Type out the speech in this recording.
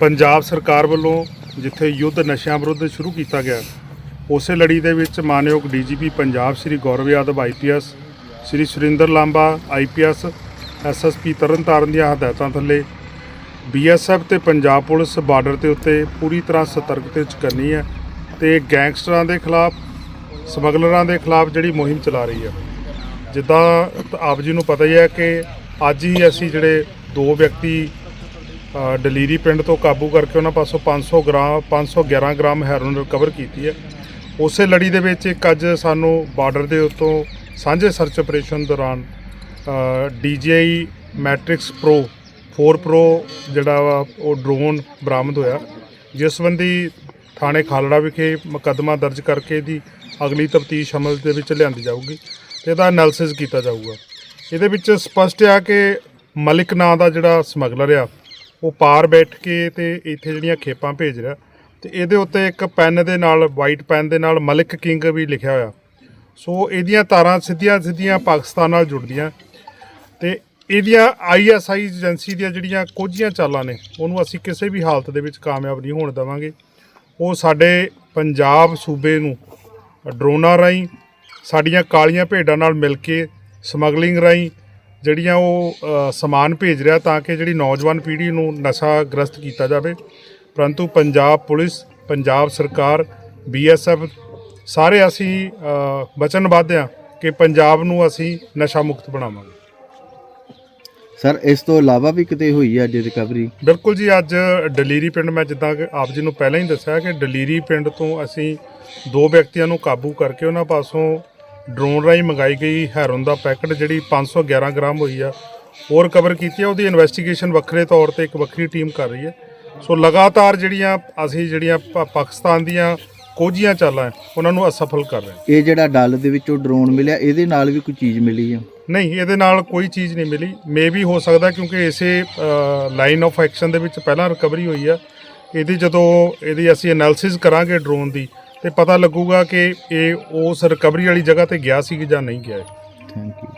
ਪੰਜਾਬ ਸਰਕਾਰ ਵੱਲੋਂ ਜਿੱਥੇ ਯੁੱਧ ਨਸ਼ਿਆਂ ਵਿਰੁੱਧ ਸ਼ੁਰੂ ਕੀਤਾ ਗਿਆ, ਉਸੇ ਲੜੀ ਦੇ ਵਿੱਚ ਮਾਨਯੋਗ DGP Punjab Shri Gaurav Yadav IPS Shri Surinder Lamba IPS SSP Tarn Taran ਦੀਆਂ ਹਦਾਇਤਾਂ ਥੱਲੇ। ਬੀਐਸਐਫ ਤੇ ਪੰਜਾਬ ਪੁਲਿਸ ਬਾਰਡਰ ਦੇ ਉੱਤੇ ਪੂਰੀ ਤਰ੍ਹਾਂ ਸਤਰਕਤਾ ਚ ਕਰਨੀ ਹੈ ਤੇ ਗੈਂਗਸਟਰਾਂ ਦੇ ਖਿਲਾਫ, ਸਮਗਲਰਾਂ ਦੇ ਖਿਲਾਫ ਜਿਹੜੀ ਮੁਹਿੰਮ ਚਲਾ ਰਹੀ ਹੈ। ਜਿੱਦਾਂ ਆਪ ਜੀ ਨੂੰ ਪਤਾ ਹੀ ਹੈ ਕਿ ਅੱਜ ਹੀ ਅਸੀਂ ਜਿਹੜੇ ਦੋ ਵਿਅਕਤੀ ਡਲੀਰੀ ਪਿੰਡ ਤੋਂ ਕਾਬੂ ਕਰਕੇ ਉਹਨਾਂ ਪਾਸੋਂ 500 ਗ੍ਰਾਮ 511 ਗ੍ਰਾਮ ਹੈਰੋਇਨ ਰਿਕਵਰ ਕੀਤੀ ਹੈ। ਉਸੇ ਲੜੀ ਦੇ ਵਿੱਚ ਇੱਕ ਅੱਜ ਸਾਨੂੰ ਬਾਰਡਰ ਦੇ ਉੱਤੋਂ ਸਾਂਝੇ ਸਰਚ ਆਪਰੇਸ਼ਨ ਦੌਰਾਨ DJI ਮੈਟ੍ਰਿਕਸ ਪ੍ਰੋ 4 ਪ੍ਰੋ ਜਿਹੜਾ ਵਾ, ਉਹ ਡਰੋਨ ਬਰਾਮਦ ਹੋਇਆ। ਜਿਸ ਸੰਬੰਧੀ ਥਾਣੇ ਖਾਲੜਾ ਵਿਖੇ ਮੁਕੱਦਮਾ ਦਰਜ ਕਰਕੇ ਇਹਦੀ ਅਗਲੀ ਤਫਤੀਸ਼ ਅਮਲ ਦੇ ਵਿੱਚ ਲਿਆਂਦੀ ਜਾਊਗੀ ਤੇ ਇਹਦਾ ਐਨਾਲਿਸਿਸ ਕੀਤਾ ਜਾਊਗਾ। ਇਹਦੇ ਵਿੱਚ ਸਪਸ਼ਟ ਆ ਕਿ ਮਲਿਕ ਨਾਂ ਦਾ ਜਿਹੜਾ ਸਮਗਲਰ ਆ ਉਹ ਪਾਰ ਬੈਠ ਕੇ ਤੇ ਇੱਥੇ ਜਿਹੜੀਆਂ ਖੇਪਾਂ ਭੇਜ ਰਿਹਾ। ਤੇ ਇਹਦੇ ਉੱਤੇ ਇੱਕ ਪੈਨ ਦੇ ਨਾਲ ਵਾਈਟ ਪੈਨ ਦੇ ਨਾਲ ਮਲਿਕ ਕਿੰਗ ਵੀ ਲਿਖਿਆ ਹੋਇਆ। ਸੋ ਇਹਦੀਆਂ ਤਾਰਾਂ ਸਿੱਧੀਆਂ ਸਿੱਧੀਆਂ ਪਾਕਿਸਤਾਨ ਨਾਲ ਜੁੜਦੀਆਂ। ਤੇ ਇਹਦੀਆਂ ਆਈਐਸਆਈ ਏਜੰਸੀ ਦੀਆਂ ਜਿਹੜੀਆਂ ਕੋਝੀਆਂ ਚਾਲਾਂ ਨੇ, ਉਹਨੂੰ ਅਸੀਂ ਕਿਸੇ ਵੀ ਹਾਲਤ ਦੇ ਵਿੱਚ ਕਾਮਯਾਬ ਨਹੀਂ ਹੋਣ ਦੇਵਾਂਗੇ। ਉਹ ਸਾਡੇ ਪੰਜਾਬ ਸੂਬੇ ਨੂੰ ਡਰੋਨਾਂ ਰਾਹੀਂ, ਸਾਡੀਆਂ ਕਾਲੀਆਂ ਭੇਡਾਂ ਨਾਲ ਮਿਲ ਕੇ ਸਮਗਲਿੰਗ ਰਾਹੀਂ ਜਿਹੜੀਆਂ ਉਹ ਸਮਾਨ ਭੇਜ ਰਿਹਾ ਤਾਂ ਕਿ ਜਿਹੜੀ ਨੌਜਵਾਨ ਪੀੜ੍ਹੀ ਨੂੰ ਨਸ਼ਾ ਗ੍ਰਸਤ ਕੀਤਾ ਜਾਵੇ। ਪਰੰਤੂ ਪੰਜਾਬ ਪੁਲਿਸ ਪੰਜਾਬ ਸਰਕਾਰ ਬੀਐਸਐਫ ਸਾਰੇ ਅਸੀਂ ਵਚਨਬੱਧ ਹਾਂ ਕਿ ਪੰਜਾਬ ਨੂੰ ਅਸੀਂ ਨਸ਼ਾ ਮੁਕਤ ਬਣਾਵਾਂਗੇ। ਸਰ ਇਸ ਤੋਂ ਇਲਾਵਾ ਵੀ ਕਿਤੇ ਹੋਈ ਹੈ ਅੱਜ ਰਿਕਵਰੀ? ਬਿਲਕੁਲ ਜੀ ਅੱਜ ਡਲੀਰੀ ਪਿੰਡ ਮੈਂ ਜਿੱਦਾਂ ਕਿ ਆਪ ਜੀ ਨੂੰ ਪਹਿਲਾਂ ਹੀ ਦੱਸਿਆ ਕਿ ਡਲੀਰੀ ਪਿੰਡ ਤੋਂ ਅਸੀਂ ਦੋ ਵਿਅਕਤੀਆਂ ਨੂੰ ਕਾਬੂ ਕਰਕੇ ਉਹਨਾਂ ਪਾਸੋਂ ਡਰੋਨ ਰਾਹੀਂ ਮੰਗਾਈ ਗਈ ਹੈਰੋਨ ਦਾ ਪੈਕਟ ਜਿਹੜੀ 511 ਗ੍ਰਾਮ ਹੋਈ ਆ ਹੋਰ ਕਵਰ ਕੀਤੀ ਆ ਉਹਦੀ ਇਨਵੈਸਟੀਗੇਸ਼ਨ ਵੱਖਰੇ ਤੌਰ ਤੇ ਇੱਕ ਵੱਖਰੀ ਟੀਮ ਕਰ ਰਹੀ ਹੈ ਸੋ ਲਗਾਤਾਰ ਜਿਹੜੀਆਂ ਅਸੀਂ ਜਿਹੜੀਆਂ ਪਾਕਿਸਤਾਨ ਦੀਆਂ ਕੋਝੀਆਂ ਚਾਲਾਂ ਉਹਨਾਂ ਨੂੰ ਅਸਫਲ ਕਰ ਰਹੇ ਇਹ ਜਿਹੜਾ ਡੱਲ ਦੇ ਵਿੱਚੋਂ ਡਰੋਨ ਮਿਲਿਆ ਇਹਦੇ ਨਾਲ ਵੀ ਕੋਈ ਚੀਜ਼ ਮਿਲੀ ਆ? ਨਹੀਂ ਇਹਦੇ ਨਾਲ ਕੋਈ ਚੀਜ਼ ਨਹੀਂ ਮਿਲੀ। ਮੇ ਵੀ ਹੋ ਸਕਦਾ ਕਿਉਂਕਿ ਇਸੇ ਲਾਈਨ ਆਫ ਐਕਸ਼ਨ ਦੇ ਵਿੱਚ ਪਹਿਲਾਂ ਰਿਕਵਰੀ ਹੋਈ ਆ। ਇਹਦੀ ਜਦੋਂ ਇਹਦੀ ਅਸੀਂ ਐਨਾਲਿਸਿਸ ਕਰਾਂਗੇ ਡਰੋਨ ਦੀ ਤੇ ਪਤਾ ਲੱਗੂਗਾ ਕਿ ਇਹ ਉਸ ਰਿਕਵਰੀ ਵਾਲੀ ਜਗ੍ਹਾ ਤੇ ਗਿਆ ਸੀ ਕਿ ਜਾਂ ਨਹੀਂ ਗਿਆ ਇਹ। Thank you